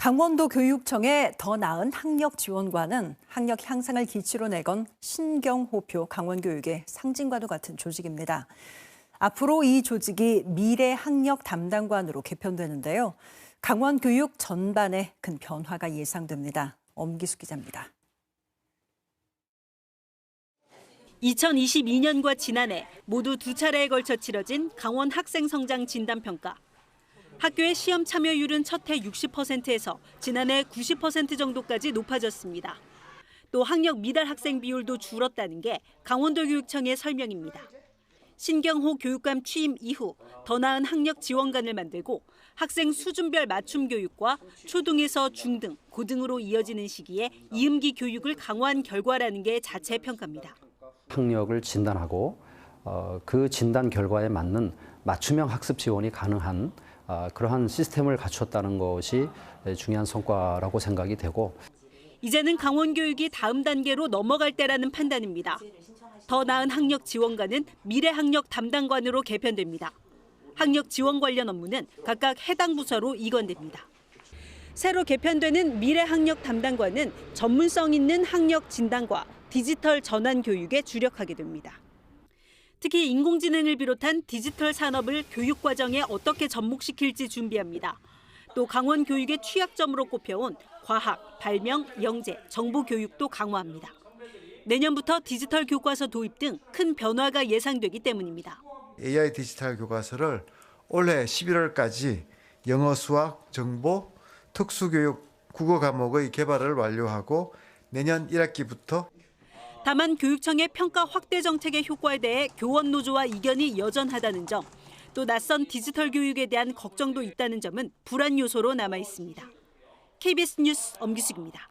강원도 교육청의 더 나은 학력 지원과는 학력 향상을 기치로 내건 신경호표 강원교육의 상징과도 같은 조직입니다. 앞으로 이 조직이 미래 학력 담당관으로 개편되는데요. 강원교육 전반에 큰 변화가 예상됩니다. 엄기수 기자입니다. 2022년과 지난해 모두 두 차례에 걸쳐 치러진 강원 학생 성장 진단 평가. 학교의 시험 참여율은 첫해 60%에서 지난해 90% 정도까지 높아졌습니다. 또 학력 미달 학생 비율도 줄었다는 게 강원도 교육청의 설명입니다. 신경호 교육감 취임 이후 더 나은 학력 지원관을 만들고 학생 수준별 맞춤 교육과 초등에서 중등, 고등으로 이어지는 시기에 이음기 교육을 강화한 결과라는 게 자체 평가입니다. 학력을 진단하고 어, 그 진단 결과에 맞는 맞춤형 학습 지원이 가능한 어, 그러한 시스템을 갖췄다는 것이 중요한 성과라고 생각이 되고 이제는 강원 교육이 다음 단계로 넘어갈 때라는 판단입니다. 더 나은 학력 지원관은 미래 학력 담당관으로 개편됩니다. 학력 지원 관련 업무는 각각 해당 부서로 이관됩니다. 새로 개편되는 미래 학력 담당관은 전문성 있는 학력 진단과 디지털 전환 교육에 주력하게 됩니다. 특히 인공지능을 비롯한 디지털 산업을 교육 과정에 어떻게 접목시킬지 준비합니다. 또 강원 교육의 취약점으로 꼽혀온 과학, 발명, 영재, 정보 교육도 강화합니다. 내년부터 디지털 교과서 도입 등 큰 변화가 예상되기 때문입니다. AI 디지털 교과서를 올해 11월까지 영어, 수학, 정보, 특수교육, 국어 과목의 개발을 완료하고 내년 1학기부터 다만 교육청의 평가 확대 정책의 효과에 대해 교원 노조와 이견이 여전하다는 점, 또 낯선 디지털 교육에 대한 걱정도 있다는 점은 불안 요소로 남아 있습니다. KBS 뉴스 엄기숙입니다.